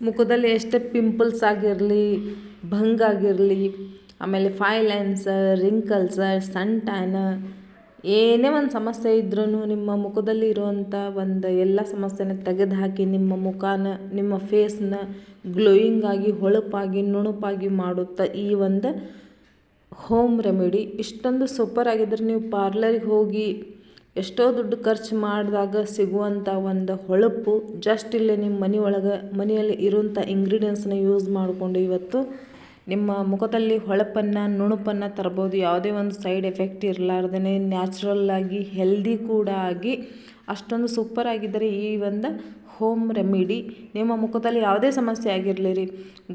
ಮುಖದಲ್ಲಿ ಎಷ್ಟೇ ಪಿಂಪಲ್ಸ್ ಆಗಿರಲಿ ಭಂಗಾಗಿರಲಿ ಆಮೇಲೆ fine lines wrinkles sun tan ಏನೇ ಒಂದು ಸಮಸ್ಯೆ ಇದ್ರೂ ನಿಮ್ಮ ಮುಖದಲ್ಲಿ ಇರುವಂಥ ಒಂದು ಎಲ್ಲ ಸಮಸ್ಯೆನ ತೆಗೆದುಹಾಕಿ ನಿಮ್ಮ ಮುಖನ, ನಿಮ್ಮ ಫೇಸ್ನ ಗ್ಲೋಯಿಂಗ್ ಆಗಿ, ಹೊಳಪಾಗಿ, ನುಣುಪಾಗಿ ಮಾಡುತ್ತಾ ಈ ಒಂದು ಹೋಮ್ ರೆಮಿಡಿ ಇಷ್ಟೊಂದು ಸೂಪರ್ ಆಗಿದ್ರೆ ನೀವು ಪಾರ್ಲರಿಗೆ ಹೋಗಿ ಎಷ್ಟೋ ದುಡ್ಡು ಖರ್ಚು ಮಾಡಿದಾಗ ಸಿಗುವಂಥ ಒಂದು ಹೊಳಪು ಜಸ್ಟ್ ಇಲ್ಲೇ ನಿಮ್ಮ ಮನೆ ಒಳಗೆ, ಮನೆಯಲ್ಲಿ ಇರುವಂಥ ಇಂಗ್ರೀಡಿಯೆಂಟ್ಸನ್ನ ಯೂಸ್ ಮಾಡಿಕೊಂಡು ಇವತ್ತು ನಿಮ್ಮ ಮುಖದಲ್ಲಿ ಹೊಳಪನ್ನು, ನುಣುಪನ್ನು ತರ್ಬೋದು. ಯಾವುದೇ ಒಂದು ಸೈಡ್ ಎಫೆಕ್ಟ್ ಇರಲಾರ್ದೇ ನ್ಯಾಚುರಲ್ಲಾಗಿ ಹೆಲ್ದಿ ಕೂಡ ಆಗಿ ಅಷ್ಟೊಂದು ಸೂಪರ್ ಆಗಿದ್ದರೆ ಈ ಒಂದು ಹೋಮ್ ರೆಮಿಡಿ ನಿಮ್ಮ ಮುಖದಲ್ಲಿ ಯಾವುದೇ ಸಮಸ್ಯೆ ಆಗಿರಲಿ ರೀ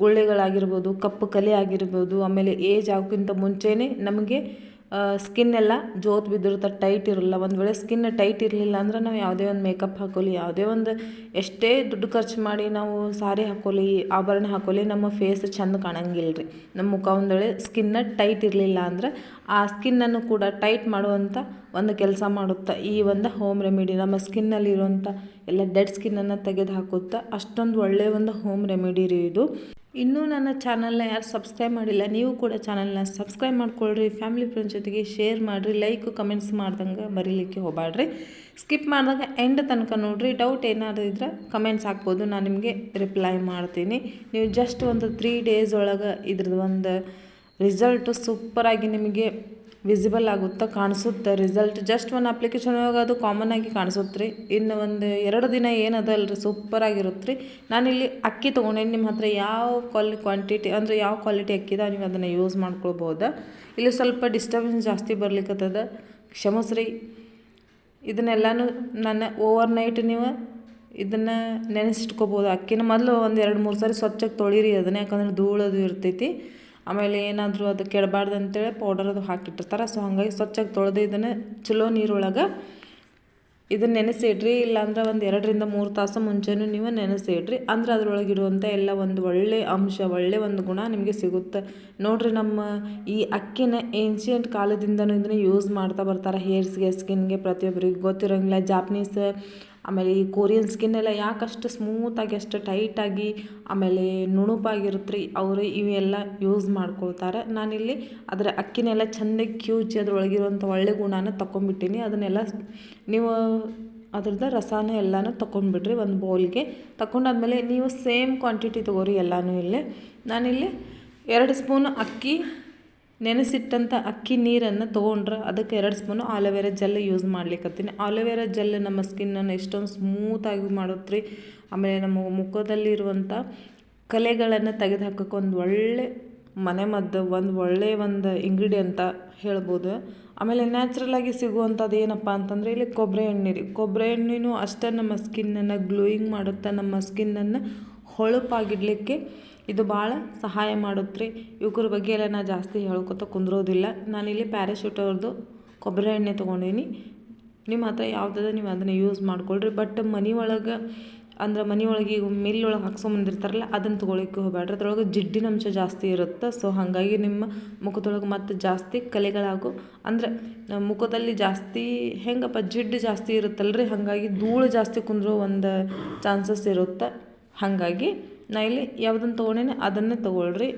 ಗುಳ್ಳೆಗಳಾಗಿರ್ಬೋದು, ಕಪ್ಪು ಕಲೆ ಆಗಿರ್ಬೋದು, ಆಮೇಲೆ ಏಜ್ ಆಗೋಕ್ಕಿಂತ ಮುಂಚೆನೇ ನಮಗೆ ಸ್ಕಿನ್ ಎಲ್ಲ ಜೋತ್ ಬಿದ್ದಿರುತ್ತೆ ಟೈಟ್ ಇರಲ್ಲ. ಒಂದು ವೇಳೆ ಸ್ಕಿನ್ ಟೈಟ್ ಇರಲಿಲ್ಲ ಅಂದ್ರೆ ನಾವು ಯಾವುದೇ ಒಂದು ಮೇಕಪ್ ಹಾಕೋಲಿ ಯಾವುದೇ ಒಂದು ಎಷ್ಟೇ ದುಡ್ಡು ಖರ್ಚು ಮಾಡಿ ನಾವು ಸಾರಿ ಹಾಕೋಲಿ ಆಭರಣ ಹಾಕೋಲಿ ನಮ್ಮ ಫೇಸ್ ಚೆಂದ ಕಾಣಂಗಿಲ್ಲ ರೀ ನಮ್ಮ ಮುಖ ಒಂದು ವೇಳೆ ಸ್ಕಿನ್ನ ಟೈಟ್ ಇರಲಿಲ್ಲ ಅಂದ್ರೆ ಆ ಸ್ಕಿನ್ನನ್ನು ಕೂಡ ಟೈಟ್ ಮಾಡುವಂಥ ಒಂದು ಕೆಲಸ ಮಾಡುತ್ತಾ, ಈ ಒಂದು ಹೋಮ್ ರೆಮಿಡಿ ನಮ್ಮ ಸ್ಕಿನ್ನಲ್ಲಿರುವಂಥ ಎಲ್ಲ ಡೆಡ್ ಸ್ಕಿನ್ನನ್ನು ತೆಗೆದು ಹಾಕುತ್ತಾ, ಅಷ್ಟೊಂದು ಒಳ್ಳೆಯ ಒಂದು ಹೋಮ್ ರೆಮಿಡಿ ರೀ ಇದು. ಇನ್ನೂ ನನ್ನ ಚಾನಲ್ನ ಯಾರು ಸಬ್ಸ್ಕ್ರೈಬ್ ಮಾಡಿಲ್ಲ, ನೀವು ಕೂಡ ಚಾನಲ್ನ ಸಬ್ಸ್ಕ್ರೈಬ್ ಮಾಡ್ಕೊಳ್ರಿ. ಫ್ಯಾಮಿಲಿ ಫ್ರೆಂಡ್ಸ್ ಜೊತೆಗೆ ಶೇರ್ ಮಾಡಿರಿ, ಲೈಕ್, ಕಮೆಂಟ್ಸ್ ಮಾಡ್ದಂಗೆ ಬರೀಲಿಕ್ಕೆ ಹೋಗಬೇಡ್ರಿ ಸ್ಕಿಪ್ ಮಾಡಿದಾಗ ಎಂಡ್ ತನಕ ನೋಡಿರಿ. ಡೌಟ್ ಏನಾದರೂ ಇದ್ರೆ ಕಮೆಂಟ್ಸ್ ಹಾಕ್ಬೋದು, ನಾನು ನಿಮಗೆ ರಿಪ್ಲೈ ಮಾಡ್ತೀನಿ. ನೀವು ಜಸ್ಟ್ ಒಂದು ತ್ರೀ ಡೇಸ್ ಒಳಗೆ ಇದ್ರದ್ದು ಒಂದು ರಿಸಲ್ಟು ಸೂಪರಾಗಿ ನಿಮಗೆ ವಿಸಿಬಲ್ ಆಗುತ್ತೆ ಕಾಣಿಸುತ್ತೆ ರಿಸಲ್ಟ್ ಜಸ್ಟ್ ಒಂದು ಅಪ್ಲಿಕೇಶನ್ ಅದು ಕಾಮನ್ ಆಗಿ ಕಾಣಿಸುತ್ತೆ ರೀ ಇನ್ನು ಒಂದು ಎರಡು ದಿನ ಏನದಲ್ಲ ರೀ ಸೂಪರ್ ಆಗಿರುತ್ತೆ ರೀ ನಾನಿಲ್ಲಿ ಅಕ್ಕಿ ತೊಗೊಂಡೇನಿ. ನಿಮ್ಮ ಹತ್ರ ಯಾವ ಕ್ವಾಲಿ ಕ್ವಾಂಟಿಟಿ ಅಂದರೆ ಯಾವ ಕ್ವಾಲಿಟಿ ಅಕ್ಕಿ ಇದಾವೆ ನೀವು ಅದನ್ನು ಯೂಸ್ ಮಾಡ್ಕೊಳ್ಬೋದು. ಇಲ್ಲಿ ಸ್ವಲ್ಪ ಡಿಸ್ಟರ್ಬೆನ್ಸ್ ಜಾಸ್ತಿ ಬರ್ಲಿಕ್ಕತ್ತದ ಕ್ಷಮಸ್ರಿ. ಇದನ್ನೆಲ್ಲನೂ ನನ್ನ ಓವರ್ ನೈಟ್ ನೀವು ಇದನ್ನು ನೆನೆಸಿಟ್ಕೋಬೋದು. ಅಕ್ಕಿನ ಮೊದಲು ಒಂದು ಎರಡು ಮೂರು ಸಾರಿ ಸ್ವಚ್ಛಕ್ಕೆ ತೊಳಿರಿ ಅದನ್ನ. ಯಾಕಂದ್ರೆ ಧೂಳದು ಇರ್ತೈತಿ. ಆಮೇಲೆ ಏನಾದರೂ ಅದು ಕೆಡಬಾರ್ದು ಅಂತೇಳಿ ಪೌಡರ್ ಅದು ಹಾಕಿಟ್ಟಿರ್ತಾರೆ. ಸೊ ಹಾಗಾಗಿ ಸ್ವಚ್ಛಾಗಿ ತೊಳೆದು ಇದನ್ನು ಚಲೋ ನೀರೊಳಗೆ ಇದನ್ನು ನೆನೆಸಿ ಇಡ್ರಿ ಇಲ್ಲಾಂದ್ರೆ ಒಂದು ಎರಡರಿಂದ ಮೂರು ತಾಸು ಮುಂಚೆನೂ ನೀವು ನೆನೆಸಿ ಇಡ್ರಿ ಅಂದ್ರೆ ಅದರೊಳಗೆ ಇರುವಂಥ ಎಲ್ಲ ಒಂದು ಒಳ್ಳೆ ಅಂಶ, ಒಳ್ಳೆ ಒಂದು ಗುಣ ನಿಮಗೆ ಸಿಗುತ್ತೆ. ನೋಡಿರಿ ನಮ್ಮ ಈ ಅಕ್ಕಿನ ಏನ್ಷಿಯಂಟ್ ಕಾಲದಿಂದನೂ ಇದನ್ನು ಯೂಸ್ ಮಾಡ್ತಾ ಬರ್ತಾರೆ. ಹೇರ್ಸ್ಗೆ ಸ್ಕಿನ್ಗೆ ಪ್ರತಿಯೊಬ್ಬರಿಗೆ ಗೊತ್ತಿರೋಂಗಿಲ್ಲ. ಜಾಪ್ನೀಸ್ ಆಮೇಲೆ ಈ ಕೊರಿಯನ್ ಸ್ಕಿನ್ ಎಲ್ಲ ಅಷ್ಟು ಸ್ಮೂತಾಗಿ ಅಷ್ಟು ಟೈಟಾಗಿ ಆಮೇಲೆ ನುಣುಪಾಗಿರುತ್ತೆ ರೀ ಅವರು ಇವೆಲ್ಲ ಯೂಸ್ ಮಾಡ್ಕೊಳ್ತಾರೆ. ನಾನಿಲ್ಲಿ ಅದರ ಅಕ್ಕಿನೆಲ್ಲ ಚೆಂದಾಗಿ ಕ್ಯೂಚಿ ಅದ್ರೊಳಗಿರುವಂಥ ಒಳ್ಳೆ ಗುಣನ ತಗೊಂಬಿಟ್ಟೀನಿ ಅದನ್ನೆಲ್ಲ ನೀವು ಅದ್ರದ್ದು ರಸಾನ ಎಲ್ಲನೂ ತೊಗೊಂಡ್ಬಿಡ್ರಿ ಒಂದು ಬೌಲ್ಗೆ ತಗೊಂಡಾದ್ಮೇಲೆ ನೀವು ಸೇಮ್ ಕ್ವಾಂಟಿಟಿ ತೊಗೋರಿ ಎಲ್ಲನೂ ಇಲ್ಲೇ. ನಾನಿಲ್ಲಿ ಎರಡು ಸ್ಪೂನ್ ಅಕ್ಕಿ ನೆನೆಸಿಟ್ಟಂಥ ಅಕ್ಕಿ ನೀರನ್ನು ತೊಗೊಂಡ್ರೆ ಅದಕ್ಕೆ ಎರಡು spoon aloe vera gel use ಮಾಡ್ಲಿಕ್ಕತ್ತೀನಿ aloe vera gel ನಮ್ಮ ಸ್ಕಿನ್ನನ್ನು ಎಷ್ಟೊಂದು ಸ್ಮೂತಾಗಿ ಮಾಡುತ್ತೆ ರೀ ಆಮೇಲೆ ನಮ್ಮ ಮುಖದಲ್ಲಿರುವಂಥ ಕಲೆಗಳನ್ನು ತೆಗೆದು ಹಾಕೋಕೆ ಒಂದು ಒಳ್ಳೆ ಮನೆ ಮದ್ದು, ಒಂದು ಒಳ್ಳೆಯ ಒಂದು ಇಂಗ್ರೀಡಿಯಂತ ಹೇಳ್ಬೋದು. ಆಮೇಲೆ ನ್ಯಾಚುರಲಾಗಿ ಸಿಗುವಂಥದ್ದು ಏನಪ್ಪ ಅಂತಂದರೆ ಇಲ್ಲಿ ಕೊಬ್ಬರಿ ಎಣ್ಣೆ ರೀ. ಕೊಬ್ಬರಿ ಎಣ್ಣೆನೂ ಅಷ್ಟೇ ನಮ್ಮ ಸ್ಕಿನ್ನನ್ನು ಗ್ಲೋಯಿಂಗ್ ಮಾಡುತ್ತಾ ನಮ್ಮ ಸ್ಕಿನ್ನನ್ನು ಹೊಳಪಾಗಿಡಲಿಕ್ಕೆ ಇದು ಭಾಳ ಸಹಾಯ ಮಾಡುತ್ತೆ ರೀ ಇವ್ರ ಬಗ್ಗೆ ಎಲ್ಲ ನಾ ಜಾಸ್ತಿ ಹೇಳ್ಕೊತ ಕುಂದ್ರೋದಿಲ್ಲ. ನಾನಿಲ್ಲಿ ಪ್ಯಾರಾಶೂಟ್ ಅವ್ರದ್ದು ಕೊಬ್ಬರಿ ಎಣ್ಣೆ ತೊಗೊಂಡೀನಿ. ನಿಮ್ಮ ಹತ್ರ ಯಾವುದದ ನೀವು ಅದನ್ನು ಯೂಸ್ ಮಾಡ್ಕೊಳ್ರಿ. ಬಟ್ ಮನೆ ಒಳಗೆ ಅಂದ್ರೆ ಮನೆ ಒಳಗೆ ಈಗ ಮಿಲ್ ಒಳಗೆ ಹಾಕ್ಸ್ಕೊಂಬಂದಿರ್ತಾರಲ್ಲ, ಅದನ್ನು ತೊಗೊಳಿಕ್ಕೆ ಹೋಗಬೇಡ್ರಿ ಅದ್ರೊಳಗೆ ಜಿಡ್ಡಿನ ಅಂಶ ಜಾಸ್ತಿ ಇರುತ್ತೆ. ಸೊ ಹಾಗಾಗಿ ನಿಮ್ಮ ಮುಖದೊಳಗೆ ಮತ್ತು ಜಾಸ್ತಿ ಕಲೆಗಳಾಗು. ಅಂದರೆ ಮುಖದಲ್ಲಿ ಜಾಸ್ತಿ ಹೆಂಗಪ್ಪ ಜಿಡ್ಡು ಜಾಸ್ತಿ ಇರುತ್ತಲ್ಲ ರೀ ಹಾಗಾಗಿ ಧೂಳು ಜಾಸ್ತಿ ಕುಂದ್ರೋ ಒಂದು ಚಾನ್ಸಸ್ ಇರುತ್ತೆ. ಹಾಗಾಗಿ ನಾ ಇಲ್ಲಿ ಯಾವುದನ್ನು ತೊಗೊಂಡಿನಿ, ಅದನ್ನೇ ತೊಗೊಳ್ರಿ,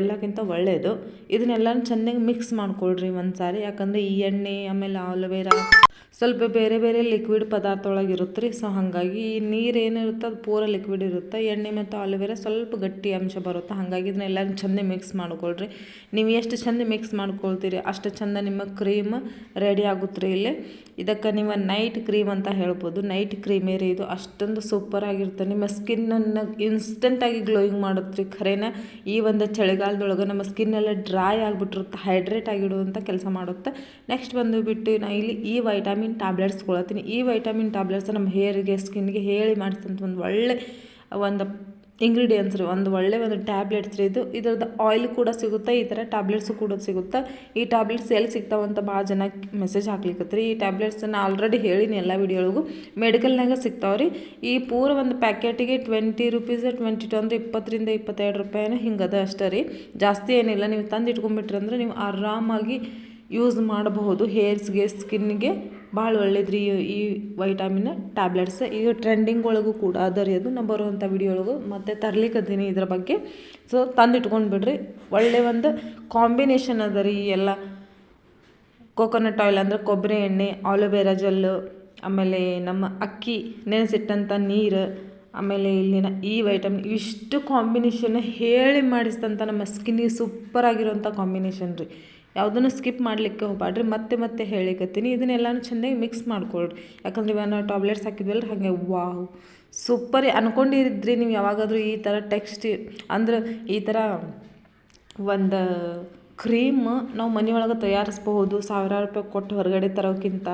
ಎಲ್ಲಕ್ಕಿಂತ ಒಳ್ಳೆಯದು ಇದನ್ನೆಲ್ಲನೂ ಚೆನ್ನಾಗಿ ಮಿಕ್ಸ್ ಮಾಡಿಕೊಳ್ರಿ ಒಂದು ಸಾರಿ ಯಾಕಂದರೆ ಈ ಎಣ್ಣೆ, ಆಮೇಲೆ ಆಲೋವೆರಾ ಸ್ವಲ್ಪ ಬೇರೆ ಬೇರೆ ಲಿಕ್ವಿಡ್ ಪದಾರ್ಥ ಒಳಗೆ ಇರುತ್ತೆ ರೀ ಸೊ ಹಾಗಾಗಿ ಈ ನೀರು ಏನಿರುತ್ತೆ ಅದು ಪೂರ ಲಿಕ್ವಿಡ್ ಇರುತ್ತೆ. ಎಣ್ಣೆ ಮತ್ತು ಆಲೋವೆರಾ ಸ್ವಲ್ಪ ಗಟ್ಟಿ ಅಂಶ ಬರುತ್ತೆ. ಹಾಗಾಗಿ ಇದನ್ನೆಲ್ಲ ಚೆಂದ ಮಿಕ್ಸ್ ಮಾಡ್ಕೊಳ್ರಿ. ನೀವು ಎಷ್ಟು ಚೆಂದ ಮಿಕ್ಸ್ ಮಾಡ್ಕೊಳ್ತೀರಿ, ಅಷ್ಟು ಚೆಂದ ನಿಮ್ಮ ಕ್ರೀಮ್ ರೆಡಿ ಆಗುತ್ತೆ ರೀ ಇಲ್ಲಿ. ಇದಕ್ಕೆ ನೀವು ನೈಟ್ ಕ್ರೀಮ್ ಅಂತ ಹೇಳ್ಬೋದು. ನೈಟ್ ಕ್ರೀಮೇ ರೀ ಇದು ಅಷ್ಟೊಂದು ಸೂಪರಾಗಿರುತ್ತೆ ನಿಮ್ಮ ಸ್ಕಿನ್ನನ್ನು ಇನ್ಸ್ಟೆಂಟಾಗಿ ಗ್ಲೋಯಿಂಗ್ ಮಾಡುತ್ತೆ ರೀ ಖರೇನ ಈ ಒಂದು ಚಳಿಗಾಲದೊಳಗೆ ನಮ್ಮ ಸ್ಕಿನ್ ಎಲ್ಲ ಡ್ರೈ ಆಗಿಬಿಟ್ಟಿರುತ್ತೆ. ಹೈಡ್ರೇಟ್ ಆಗಿಡುವಂಥ ಕೆಲಸ ಮಾಡುತ್ತೆ. ನೆಕ್ಸ್ಟ್ ಬಂದು ಬಿಟ್ಟು ನಾ ಇಲ್ಲಿ ಈ ವೈಟಾಮಿನ್ ಟ್ಯಾಬ್ಲೆಟ್ಸ್ ಕೊಳತ್ತೀನಿ ಈ ವೈಟಮಿನ್ ಟ್ಯಾಬ್ಲೆಟ್ಸ್ ನಮ್ಮ ಹೇರಿಗೆ, ಸ್ಕಿನ್ಗೆ ಹೇಳಿ ಮಾಡಿಸಿದಂಥ ಒಂದು ಒಳ್ಳೆ ಒಂದು ಇಂಗ್ರೀಡಿಯೆಂಟ್ಸ್ ರೀ, ಒಂದು ಒಳ್ಳೆ ಒಂದು ಟ್ಯಾಬ್ಲೆಟ್ಸ್ ರೀ ಇದು. ಇದ್ರದ್ದು ಆಯಿಲ್ ಕೂಡ ಸಿಗುತ್ತೆ, ಈ ಥರ ಟ್ಯಾಬ್ಲೆಟ್ಸು ಕೂಡ ಸಿಗುತ್ತೆ. ಈ ಟ್ಯಾಬ್ಲೆಟ್ಸ್ ಎಲ್ಲಿ ಸಿಗ್ತಾವಂತ ಭಾಳ ಜನ ಮೆಸೇಜ್ ಹಾಕ್ಲಿಕ್ಕೆ ರೀ. ಈ ಟ್ಯಾಬ್ಲೆಟ್ಸನ್ನು ಆಲ್ರೆಡಿ ಹೇಳಿನಿ ಎಲ್ಲ ವಿಡಿಯೋಳಿಗೂ ಮೆಡಿಕಲ್ನಾಗ ಸಿಗ್ತಾವೆ ರೀ. ಈ ಪೂರ ಒಂದು ಪ್ಯಾಕೆಟಿಗೆ ಟ್ವೆಂಟಿ ರುಪೀಸ್, ಟ್ವೆಂಟಿ ಟು ಅಂದರೆ ಇಪ್ಪತ್ತರಿಂದ ಇಪ್ಪತ್ತೆರಡು ರೂಪಾಯಿನ ಹಿಂಗದ ಅಷ್ಟೇ ರೀ. ಜಾಸ್ತಿ ಏನಿಲ್ಲ, ನೀವು ತಂದು ಇಟ್ಕೊಂಡ್ಬಿಟ್ರಿ ಅಂದ್ರೆ ನೀವು ಆರಾಮಾಗಿ ಯೂಸ್ ಮಾಡಬಹುದು ಹೇರ್ಸ್ಗೆ, ಸ್ಕಿನ್ಗೆ. ಭಾಳ ಒಳ್ಳೇದ್ರಿ ಈ ವೈಟಮಿನ್ ಟ್ಯಾಬ್ಲೆಟ್ಸ್ ಈಗ ಟ್ರೆಂಡಿಂಗ್ ಒಳಗೂ ಕೂಡ ಅದ ರೀ ಅದು ನಾ ಬರುವಂಥ ವಿಡಿಯೋ ಒಳಗು. ಮತ್ತು ತರ್ಲಿಕ್ಕದೀನಿ ಇದ್ರ ಬಗ್ಗೆ. ಸೊ ತಂದಿಟ್ಕೊಂಡು ಬಿಡ್ರಿ. ಒಳ್ಳೆ ಒಂದು ಕಾಂಬಿನೇಷನ್ ಅದ ರೀ ಎಲ್ಲ. ಕೋಕೋನಟ್ ಆಯಿಲ್ ಅಂದರೆ ಕೊಬ್ಬರಿ ಎಣ್ಣೆ ಆಲೋವೆರಾ ಜೆಲ್ಲು ಆಮೇಲೆ ನಮ್ಮ ಅಕ್ಕಿ ನೆನೆಸಿಟ್ಟಂಥ ನೀರು, ಆಮೇಲೆ ಇಲ್ಲಿನ ಈ ವೈಟಮಿನ್ ಇಷ್ಟು ಕಾಂಬಿನೇಷನ್ ಹೇಳಿ ಮಾಡಿಸಿದಂಥ ನಮ್ಮ ಸ್ಕಿನ್ನಿಗೆ ಸೂಪರ್ ಆಗಿರುವಂಥ ಕಾಂಬಿನೇಷನ್ ರೀ. ಯಾವುದನ್ನು ಸ್ಕಿಪ್ ಮಾಡಲಿಕ್ಕೆ ಹೋಗ್ಬಾಡ್ರಿ ಮತ್ತೆ ಮತ್ತೆ ಹೇಳಿಕತ್ತೀನಿ. ಇದನ್ನೆಲ್ಲನೂ ಚೆನ್ನಾಗಿ ಮಿಕ್ಸ್ ಮಾಡ್ಕೊಳ್ರಿ. ಯಾಕಂದ್ರೆ ಇವಾಗ ನಾವು ಟಾಬ್ಲೆಟ್ಸ್ ಹಾಕಿದ್ವಲ್ಲ ಹಾಗೆ ವಾವ್ ಸೂಪರ್ ಅನ್ಕೊಂಡಿದ್ರಿ ನೀವು ಯಾವಾಗಾದರೂ ಈ ಥರ ಟೆಕ್ಸ್ಟ್ ಅಂದ್ರೆ ಈ ಥರ ಒಂದು ಕ್ರೀಮ್ ನಾವು ಮನೆಯೊಳಗೆ ತಯಾರಿಸ್ಬಹುದು, ಸಾವಿರಾರು ರೂಪಾಯಿ ಕೊಟ್ಟು ಹೊರಗಡೆ ತರೋಕ್ಕಿಂತ.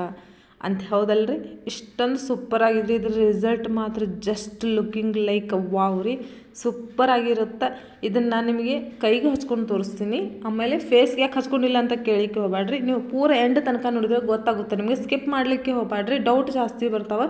ಅಂತ ಹೌದಲ್ರಿ? ಇಷ್ಟೊಂದು ಸೂಪರಾಗಿದ್ರಿ ಇದ್ರ ರಿಸಲ್ಟ್ ಮಾತ್ರ ಜಸ್ಟ್ ಲುಕ್ಕಿಂಗ್ ಲೈಕ್ ವಾವ್ ರೀ. ಸೂಪರಾಗಿರುತ್ತೆ ಇದನ್ನು ನಾನು ನಿಮಗೆ ಕೈಗೆ ಹಚ್ಕೊಂಡು ತೋರಿಸ್ತೀನಿ. ಆಮೇಲೆ ಫೇಸ್ಗೆ ಯಾಕೆ ಹಚ್ಕೊಂಡಿಲ್ಲ ಅಂತ ಕೇಳಿಕ್ಕೆ ಹೋಗಬೇಡ್ರಿ ನೀವು ಪೂರ ಎಂಡ್ ತನಕ ನೋಡಿದ್ರೆ ಗೊತ್ತಾಗುತ್ತೆ. ನಿಮಗೆ ಸ್ಕಿಪ್ ಮಾಡಲಿಕ್ಕೆ ಹೋಗಬೇಡ್ರಿ ಡೌಟ್ ಜಾಸ್ತಿ ಬರ್ತಾವೆ.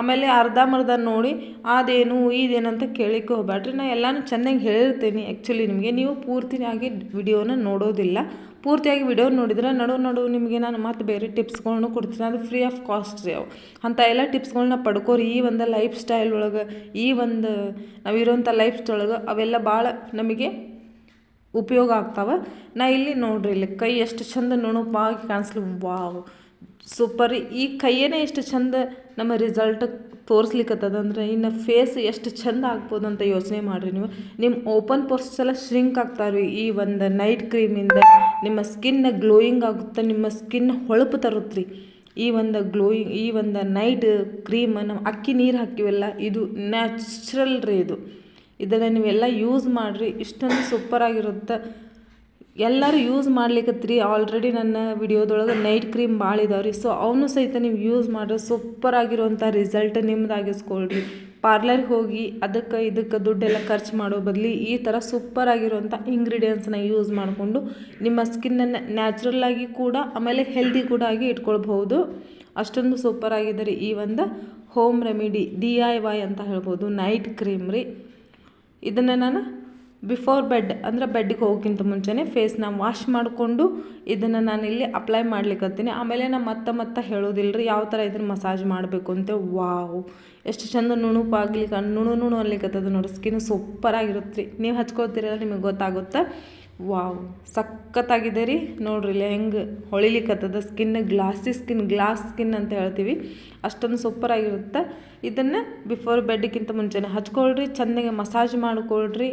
ಆಮೇಲೆ ಅರ್ಧಂಬರ್ಧ ನೋಡಿ ಅದೇನು, ಇದೇನು ಅಂತ ಕೇಳಿಕ್ಕೆ ಹೋಗಬೇಡ್ರಿ ನಾನು ಎಲ್ಲನೂ ಚೆನ್ನಾಗಿ ಹೇಳಿರ್ತೀನಿ. ಆ್ಯಕ್ಚುಲಿ ನಿಮಗೆ ನೀವು ಪೂರ್ತಿಯಾಗಿ ವಿಡಿಯೋನ ನೋಡೋದಿಲ್ಲ. ಪೂರ್ತಿಯಾಗಿ ವಿಡಿಯೋ ನೋಡಿದ್ರೆ ನಡು ನಡು ನಿಮಗೆ ನಾನು ಮತ್ತೆ ಬೇರೆ ಟಿಪ್ಸ್ಗಳನ್ನು ಕೊಡ್ತೀನಿ. ಅದು ಫ್ರೀ ಆಫ್ ಕಾಸ್ಟ್ ರೀ ಅವು. ಅಂಥ ಎಲ್ಲ ಟಿಪ್ಸ್ಗಳನ್ನ ಪಡ್ಕೋರಿ. ಈ ಒಂದು ಲೈಫ್ ಸ್ಟೈಲ್ ಒಳಗೆ, ಈ ಒಂದು ನಾವಿರೋಂಥ ಲೈಫ್ ಒಳಗೆ ಅವೆಲ್ಲ ಭಾಳ ನಮಗೆ ಉಪಯೋಗ ಆಗ್ತಾವೆ. ನಾ ಇಲ್ಲಿ ನೋಡ್ರಿ, ಇಲ್ಲಿ ಕೈ ಎಷ್ಟು ಚಂದ ನುಣುಪಾಗಿ ಕಾಣಿಸ್ಲಿ. ವಾವ್. ಸೂಪರ್. ಈ ಕೈಯೇ ಎಷ್ಟು ಚಂದ ನಮ್ಮ ರಿಸಲ್ಟ್ ತೋರಿಸ್ಲಿಕ್ಕತ್ತದ ಅಂದ್ರೆ ಇನ್ನು ಫೇಸ್ ಎಷ್ಟು ಚಂದ ಆಗ್ಬೋದು ಅಂತ ಯೋಚನೆ ಮಾಡಿರಿ ನೀವು. ನಿಮ್ಮ ಓಪನ್ ಪೋರ್ಸ್ ಎಲ್ಲ ಶ್ರಿಂಕ್ ರೀ ಈ ಒಂದು ನೈಟ್ ಕ್ರೀಮಿಂದ ನಿಮ್ಮ ಸ್ಕಿನ್ ಗ್ಲೋಯಿಂಗ್ ಆಗುತ್ತೆ, ನಿಮ್ಮ ಸ್ಕಿನ್ ಹೊಳಪು ತರುತ್ತೆ ರೀ ಈ ಒಂದು ಗ್ಲೋಯಿಂಗ್ ಈ ಒಂದು ನೈಟ್ ಕ್ರೀಮ್ ನಾವು ಅಕ್ಕಿ ನೀರು ಹಾಕಿವೆಲ್ಲ ಇದು ನ್ಯಾಚುರಲ್ ರೀ ಇದು. ಇದನ್ನು ನೀವೆಲ್ಲ ಯೂಸ್ ಮಾಡಿರಿ. ಇಷ್ಟೊಂದು ಸೂಪರಾಗಿರುತ್ತೆ ಎಲ್ಲರೂ ಯೂಸ್ ಮಾಡ್ಲಿಕ್ಕತ್ರಿ ಆಲ್ರೆಡಿ ನನ್ನ ವಿಡಿಯೋದೊಳಗೆ ನೈಟ್ ಕ್ರೀಮ್ ಭಾಳ ಇದಾವೆ ರೀ ಸೊ ಅವನು ಸಹಿತ ನೀವು ಯೂಸ್ ಮಾಡಿದ್ರೆ ಸೂಪರ್ ಆಗಿರುವಂಥ ರಿಸಲ್ಟ್ ನಿಮ್ದಾಗಿಸ್ಕೊಳ್ರಿ. ಪಾರ್ಲರ್ಗೆ ಹೋಗಿ ಅದಕ್ಕೆ ಇದಕ್ಕೆ ದುಡ್ಡೆಲ್ಲ ಖರ್ಚು ಮಾಡೋ ಬದಲಿ ಈ ಥರ ಸೂಪರ್ ಆಗಿರುವಂಥ ಇಂಗ್ರೀಡಿಯೆಂಟ್ಸ್ನ ಯೂಸ್ ಮಾಡಿಕೊಂಡು ನಿಮ್ಮ ಸ್ಕಿನ್ನನ್ನು ನ್ಯಾಚುರಲ್ಲಾಗಿ ಕೂಡ, ಆಮೇಲೆ ಹೆಲ್ದಿ ಕೂಡ ಆಗಿ ಇಟ್ಕೊಳ್ಬಹುದು. ಅಷ್ಟೊಂದು ಸೂಪರ್ ಆಗಿದೆ ರೀ ಈ ಒಂದು home remedy D I Y ಅಂತ ಹೇಳ್ಬೋದು. ನೈಟ್ ಕ್ರೀಮ್ ರೀ. ಇದನ್ನು ನಾನು ಬಿಫೋರ್ ಬೆಡ್ ಅಂದರೆ ಬೆಡ್ಗೆ ಹೋಗೋಕ್ಕಿಂತ ಮುಂಚೆನೇ ಫೇಸ್ನ ವಾಶ್ ಮಾಡಿಕೊಂಡು ಇದನ್ನು ನಾನು ಇಲ್ಲಿ ಅಪ್ಲೈ ಮಾಡ್ಲಿಕ್ಕತ್ತೀನಿ ಆಮೇಲೆ ನಾನು ಮತ್ತೆ ಮತ್ತೆ ಹೇಳೋದಿಲ್ಲ ರೀ ಯಾವ ಥರ ಇದನ್ನು ಮಸಾಜ್ ಮಾಡಬೇಕು ಅಂತ ವಾವ್, ಎಷ್ಟು ಚಂದ ನುಣುಪಾಗ್ಲಿಕ್ಕೆ ನುಣು ನುಣು ಅನ್ಲಿಕ್ಕತ್ತದ ನೋಡಿ ಸ್ಕಿನ್ ಸೂಪರಾಗಿರುತ್ತೆ ರೀ ನೀವು ಹಚ್ಕೋತೀರಲ್ಲ ನಿಮಗೆ ಗೊತ್ತಾಗುತ್ತೆ. ವಾವ್, ಸಖತ್ತಾಗಿದೆ ರೀ, ನೋಡ್ರಿ ಹೆಂಗೆ ಹೊಳಿಲಿಕ್ಕತ್ತದ skin glassy skin glass skin ಅಂತ ಹೇಳ್ತೀವಿ. ಅಷ್ಟೊಂದು ಸೂಪರಾಗಿರುತ್ತೆ ಇದನ್ನು ಬಿಫೋರ್ ಬೆಡ್ಗಿಂತ ಮುಂಚೆನೇ ಹಚ್ಕೊಳ್ರಿ ಚೆನ್ನಾಗಿ ಮಸಾಜ್ ಮಾಡ್ಕೊಳ್ರಿ.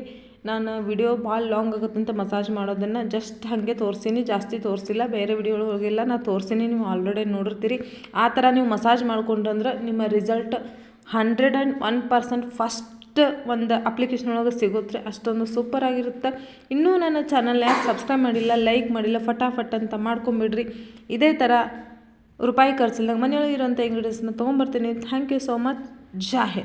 ನಾನು ವಿಡಿಯೋ ಭಾಳ ಲಾಂಗ್ ಆಗುತ್ತಂತ ಮಸಾಜ್ ಮಾಡೋದನ್ನು ಜಸ್ಟ್ ಹಾಗೆ ತೋರಿಸೀನಿ, ಜಾಸ್ತಿ ತೋರಿಸಿಲ್ಲ, ಬೇರೆ ವಿಡಿಯೋಗಳಿಗೆಲ್ಲ ನಾನು ತೋರಿಸೀನಿ, ನೀವು ಆಲ್ರೆಡಿ ನೋಡಿರ್ತೀರಿ. ಆ ಥರ ನೀವು ಮಸಾಜ್ ಮಾಡ್ಕೊಂಡ್ರಂದ್ರೆ ನಿಮ್ಮ result hundred and one percent first ಒಂದು ಅಪ್ಲಿಕೇಶನ್ ಒಳಗೆ ಸಿಗುತ್ತೆ. ಅಷ್ಟೊಂದು ಸೂಪರ್ ಆಗಿರುತ್ತೆ. ಇನ್ನೂ ನನ್ನ ಚಾನಲ್ ಯಾಕೆ ಸಬ್ಸ್ಕ್ರೈಬ್ ಮಾಡಿಲ್ಲ ಲೈಕ್ ಮಾಡಿಲ್ಲ, ಫಟಾಫಟ್ ಅಂತ ಮಾಡ್ಕೊಂಬಿಡ್ರಿ. ಇದೇ ಥರ ರೂಪಾಯಿ ಖರ್ಚಿಲ್ಲ ಮನೆಯೊಳಗೆ ಇರೋಂಥ ಇಂಗ್ರೀಡಿಯೆಂಟ್ಸ್ನ ತೊಗೊಂಬರ್ತೀನಿ. Thank you so much ಜಾಹೆ